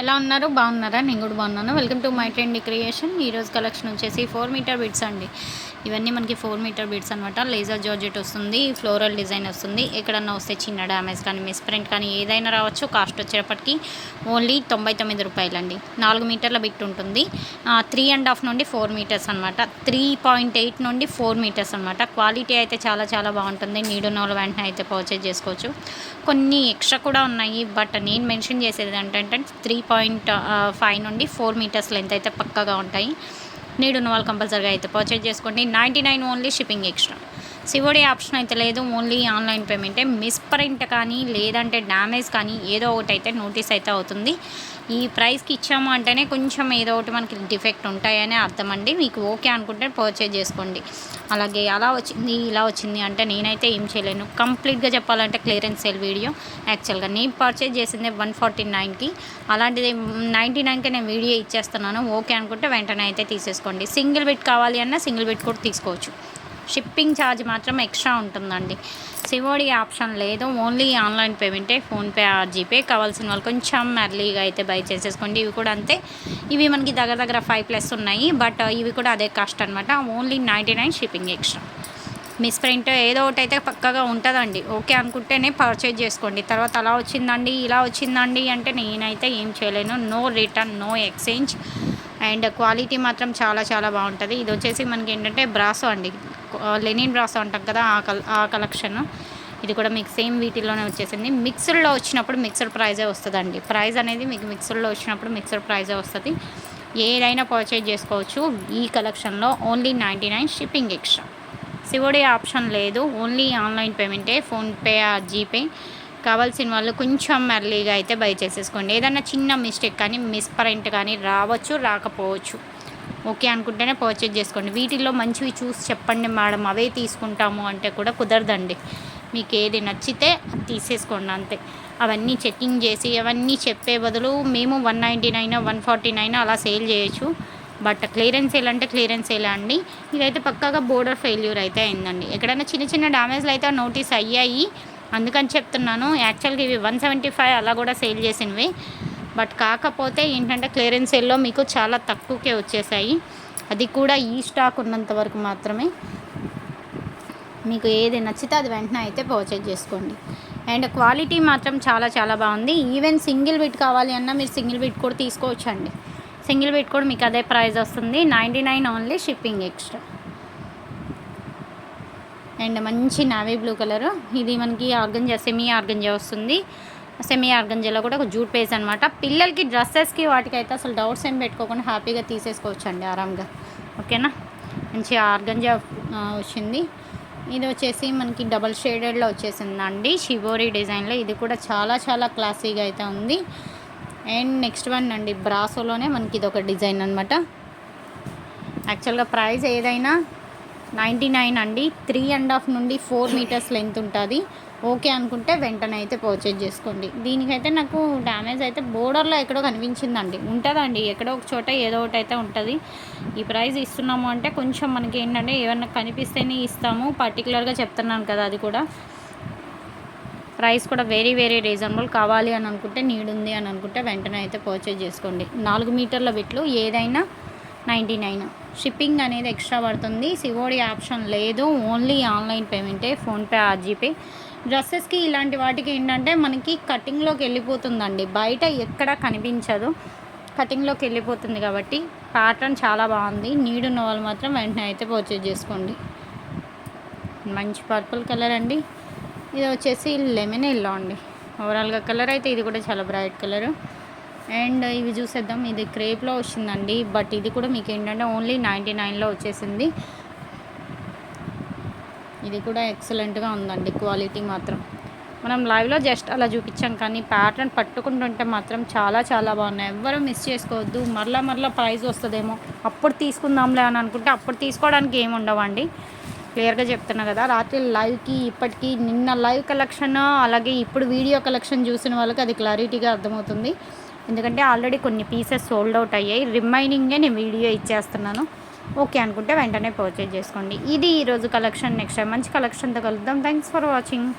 ఎలా ఉన్నారు? బాగున్నారా? నేను కూడా బాగున్నాను. Welcome to my trend creation ఈరోజు కలెక్షన్ వచ్చేసి ఫోర్ మీటర్ బిట్స్ అండి. ఇవన్నీ మనకి ఫోర్ మీటర్ బిట్స్ అనమాట లేజర్ జార్జెట్ వస్తుంది ఫ్లోరల్ డిజైన్ వస్తుంది. ఎక్కడన్నా వస్తే చిన్న డ్యామేజ్ కానీ మిస్ ప్రింట్ కానీ ఏదైనా రావచ్చు. కాస్ట్ వచ్చేటప్పటికి ఓన్లీ తొంభై తొమ్మిది రూపాయలండి. నాలుగు మీటర్ల బిట్ ఉంటుంది. త్రీ అండ్ హాఫ్ నుండి ఫోర్ మీటర్స్ అనమాట త్రీ పాయింట్ ఎయిట్ నుండి ఫోర్ మీటర్స్ అనమాట క్వాలిటీ అయితే చాలా చాలా బాగుంటుంది. నీడు నోలు వెంటనే అయితే పర్చేజ్ చేసుకోవచ్చు. కొన్ని ఎక్స్ట్రా కూడా ఉన్నాయి. బట్ నేను మెన్షన్ చేసేది ఏంటంటే త్రీ పాయింట్ ఫైవ్ నుండి ఫోర్ మీటర్స్ లెంత్ అయితే పక్కగా ఉంటాయి. నీడ్ ఉన్న వాళ్ళు కంపల్సరీగా అయితే పర్చేజ్ చేసుకోండి. Ninety nine only shipping extra. సివోడే option అయితే లేదు. Only online పేమెంటే. మిస్ప్రింట్ కానీ లేదంటే డ్యామేజ్ కానీ ఏదో ఒకటి అయితే నోటీస్ అయితే అవుతుంది. ఈ ప్రైస్కి ఇచ్చాము అంటేనే కొంచెం ఏదో ఒకటి మనకి డిఫెక్ట్ ఉంటాయని అర్థం అండి మీకు ఓకే అనుకుంటే పర్చేజ్ చేసుకోండి. అలాగే అలా వచ్చింది ఇలా వచ్చింది అంటే నేనైతే ఏం చేయలేను. కంప్లీట్గా చెప్పాలంటే క్లియరెన్స్ సేల్ వీడియో యాక్చువల్గా నేను పర్చేజ్ చేసింది వన్ ఫార్టీ నైన్కి అలాంటిది నైంటీ నైన్కి నేను వీడియో ఇచ్చేస్తున్నాను. ఓకే అనుకుంటే వెంటనే అయితే తీసేసుకోండి. సింగిల్ బిట్ కావాలి అన్నా సింగిల్ బిట్ కూడా తీసుకోవచ్చు. షిప్పింగ్ ఛార్జ్ మాత్రం ఎక్స్ట్రా ఉంటుందండి. సివోడి ఆప్షన్ లేదు. ఓన్లీ ఆన్లైన్ పేమెంటే ఫోన్పే ఆర్ జీపే. కావాల్సిన వాళ్ళు కొంచెం ఎర్లీగా అయితే బై చేసేసుకోండి. ఇవి కూడా అంతే. ఇవి మనకి దగ్గర దగ్గర ఫైవ్ ప్లస్ ఉన్నాయి. బట్ ఇవి కూడా అదే కాస్ట్ అనమాట only ninety nine shipping extra. Misprint ఏదో ఒకటి అయితే పక్కగా ఉంటుందండి. ఓకే అనుకుంటేనే పర్చేజ్ చేసుకోండి. తర్వాత అలా వచ్చిందండి ఇలా వచ్చిందండి అంటే నేనైతే ఏం చేయలేను. No return no exchange. And quality మాత్రం చాలా చాలా బాగుంటుంది. ఇది వచ్చేసి మనకి ఏంటంటే బ్రాసో అండి. లెనిన్ బ్రాసో అంటాం కదా ఆ కల్ ఆ కలెక్షన్. ఇది కూడా మీకు సేమ్ వీటిలోనే వచ్చేసింది. మిక్స్డ్లో వచ్చినప్పుడు మిక్సర్ ప్రైజే వస్తుందండి. ప్రైజ్ అనేది మీకు మిక్స్డ్లో వచ్చినప్పుడు మిక్సర్ ప్రైజే వస్తుంది. ఏదైనా పర్చేజ్ చేసుకోవచ్చు. ఈ కలెక్షన్లో only ninety nine shipping extra. శివుడే ఆప్షన్ లేదు. ఓన్లీ ఆన్లైన్ పేమెంటే ఫోన్పే జీపే. కావాల్సిన వాళ్ళు కొంచెం ఎర్లీగా అయితే బై చేసేసుకోండి. ఏదన్నా చిన్న మిస్టేక్ కానీ మిస్పరెంట్ కానీ రావచ్చు రాకపోవచ్చు. ఓకే అనుకుంటేనే పర్చేజ్ చేసుకోండి. వీటిల్లో మంచివి చూసి చెప్పండి మేడం. అవే తీసుకుంటాము అంటే కూడా కుదరదండి. మీకు ఏది నచ్చితే తీసేసుకోండి అంతే. అవన్నీ చెక్కింగ్ చేసి అవన్నీ చెప్పే బదులు మేము one ninety nine one forty nine అలా సేల్ చేయొచ్చు. బట్ క్లియరెన్స్ సేల్ అంటే క్లియరెన్స్ సేల్ అండి. ఇదైతే పక్కాగా బోర్డర్ ఫెయిల్యూర్ అయితే అయిందండి. ఎక్కడైనా చిన్న చిన్న డ్యామేజ్లు అయితే నోటీస్ అయ్యాయి. అందుకని చెప్తున్నాను. యాక్చువల్గా ఇవి వన్ సెవెంటీ ఫైవ్ అలా కూడా సేల్ చేసినవి. బట్ కాకపోతే ఏంటంటే క్లియరెన్స్ సేల్లో మీకు చాలా తక్కువకే వచ్చేసాయి. అది కూడా ఈ స్టాక్ ఉన్నంత వరకు మాత్రమే. మీకు ఏది నచ్చితే అది వెంటనే అయితే పర్చేజ్ చేసుకోండి. అండ్ క్వాలిటీ మాత్రం చాలా చాలా బాగుంది. ఈవెన్ సింగిల్ బిట్ కావాలి అన్నా మీరు సింగిల్ బిట్ కూడా తీసుకోవచ్చండి. సింగిల్ బిట్ కూడా మీకు అదే ప్రైస్ వస్తుంది. Ninety nine only shipping extra. And మంచి నావీ బ్లూ కలర్ ఇది మనకి ఆర్గంజా సెమీ ఆర్గంజా వస్తుంది. సెమీ ఆర్గంజాలో కూడా ఒక జూట్ పేజ్ అనమాట పిల్లలకి డ్రెస్సెస్కి వాటికి అయితే అసలు డౌట్స్ ఏం పెట్టుకోకుండా హ్యాపీగా తీసేసుకోవచ్చు అండి ఆరామ్గా ఓకేనా మంచి ఆర్గంజా వచ్చింది. ఇది వచ్చేసి మనకి డబల్ షేడెడ్లో వచ్చేసిందండి. షివోరీ డిజైన్లో ఇది కూడా చాలా చాలా క్లాసీగా అయితే ఉంది. అండ్ నెక్స్ట్ వన్ అండి. బ్రాసోలోనే మనకి ఇది ఒక డిజైన్ అనమాట యాక్చువల్గా ప్రైస్ ఏదైనా నైంటీ నైన్ అండి. త్రీ అండ్ హాఫ్ నుండి ఫోర్ మీటర్స్ లెంత్ ఉంటుంది. ఓకే అనుకుంటే వెంటనే అయితే పర్చేజ్ చేసుకోండి. దీనికైతే నాకు డ్యామేజ్ అయితే బోర్డర్లో ఎక్కడో కనిపించిందండి. ఉంటుందండి. ఎక్కడో ఒక చోట ఏదో ఒకటి అయితే ఉంటుంది. ఈ ప్రైస్ ఇస్తున్నాము అంటే కొంచెం మనకి ఏంటంటే ఏమన్నా కనిపిస్తేనే ఇస్తాము. పర్టికులర్గా చెప్తున్నాను కదా అది కూడా. ప్రైస్ కూడా వెరీ వెరీ రీజనబుల్. కావాలి అని అనుకుంటే నీడ్ ఉంది అని అనుకుంటే వెంటనే అయితే పర్చేజ్ చేసుకోండి. నాలుగు మీటర్ల బిట్లు ఏదైనా నైంటీ నైన్. షిప్పింగ్ అనేది ఎక్స్ట్రా పడుతుంది. సివోడి ఆప్షన్ లేదు. ఓన్లీ ఆన్లైన్ పేమెంటే ఫోన్పే ఆర్జీపే. డ్రెస్సెస్కి ఇలాంటి వాటికి ఏంటంటే మనకి కటింగ్లోకి వెళ్ళిపోతుందండి. బయట ఎక్కడ కనిపించదు. కటింగ్లోకి వెళ్ళిపోతుంది కాబట్టి ప్యాటర్న్ చాలా బాగుంది. నీడ్ ఉన్న వాళ్ళు మాత్రం వెంటనే అయితే పర్చేజ్ చేసుకోండి. మంచి పర్పుల్ కలర్ అండి. ఇది వచ్చేసి లెమన్ ఎల్లో అండి. ఓవరాల్గా కలర్ అయితే ఇది కూడా చాలా బ్రైట్ కలరు అండ్ ఇవి చూసేద్దాం. ఇది క్రేప్లో వచ్చిందండి. బట్ ఇది కూడా మీకు ఏంటంటే ఓన్లీ నైంటీ నైన్లో వచ్చేసింది. ఇది కూడా ఎక్సలెంట్గా ఉందండి. క్వాలిటీ మాత్రం. మనం లైవ్లో జస్ట్ అలా చూపించాం. కానీ ప్యాటర్న్ పట్టుకుంటుంటే మాత్రం చాలా చాలా బాగున్నాయి. ఎవ్వరూ మిస్ చేసుకోవద్దు. మరలా మరలా ప్రైజ్ వస్తుందేమో. అప్పుడు తీసుకుందాంలే అని అనుకుంటే అప్పుడు తీసుకోవడానికి ఏమి ఉండవండి. క్లియర్గా చెప్తున్నా కదా. రాత్రి లైవ్కి ఇప్పటికీ నిన్న లైవ్ కలెక్షన్ అలాగే ఇప్పుడు వీడియో కలెక్షన్ చూసిన వాళ్ళకి అది క్లారిటీగా అర్థమవుతుంది. ఎందుకంటే ఆల్రెడీ కొన్ని పీసెస్ సోల్డ్ అవుట్ అయ్యాయి. రిమైనింగే నేను వీడియో ఇచ్చేస్తున్నాను. ఓకే అనుకుంటే వెంటనే పర్చేజ్ చేసుకోండి. ఇది ఈరోజు కలెక్షన్ నెక్స్ట్ టైం మంచి కలెక్షన్తో కలుద్దాం. Thanks for watching